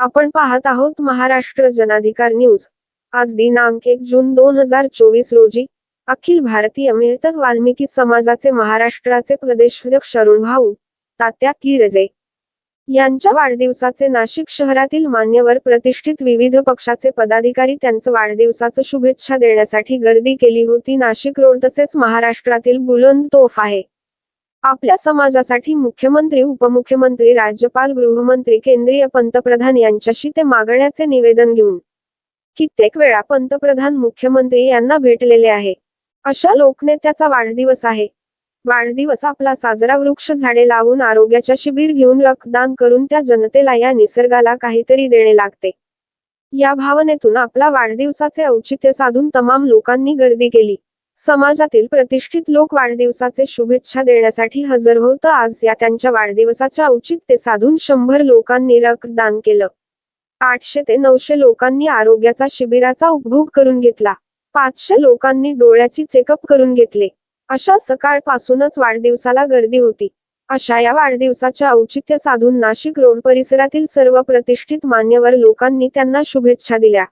आपण पाहत आहोत महाराष्ट्र जनाधिकार न्यूज. आज दिनांक एक जून दोन हजार चोवीस रोजी अखिल भारतीय मिळतक वाल्मिकी समाजाचे महाराष्ट्राचे प्रदेशाध्यक्ष अरुण भाऊ तात्या किरजे यांच्या वाढदिवसाचे नाशिक शहरातील मान्यवर प्रतिष्ठित विविध पक्षाचे पदाधिकारी त्यांचं वाढदिवसाचं शुभेच्छा देण्यासाठी गर्दी केली होती. नाशिक रोड तसेच महाराष्ट्रातील बुलंद तोफ आहे. आपल्या समाजासाठी मुख्यमंत्री उपमुख्यमंत्री राज्यपाल गृहमंत्री केंद्रीय पंतप्रधान यांच्याशी ते मागण्याचे निवेदन घेऊन कित्येक वेळा पंतप्रधान मुख्यमंत्री यांना भेटलेले आहे. अशा लोकनेत्याचा वाढदिवस आहे. वाढदिवस आपला साजरा वृक्ष झाडे लावून आरोग्याच्या शिबिर घेऊन रक्तदान करून त्या जनतेला या निसर्गाला काहीतरी देणे लागते. या भावनेतून आपला वाढदिवसाचे औचित्य साधून तमाम लोकांनी गर्दी केली. समाजातील प्रतिष्ठित लोक वाढदिवसाचे शुभेच्छा देण्यासाठी हजर होत आज या त्यांच्या वाढदिवसाच्या औचित्य साधून शंभर लोकांनी रक्तदान केलं. आठशे ते नऊशे लोकांनी आरोग्याचा शिबिराचा उपभोग करून घेतला. पाचशे लोकांनी डोळ्याची चेकअप करून घेतले. अशा सकाळपासूनच वाढदिवसाला गर्दी होती. अशा या वाढदिवसाच्या औचित्य साधून नाशिक रोड परिसरातील सर्व प्रतिष्ठित मान्यवर लोकांनी त्यांना शुभेच्छा दिल्या.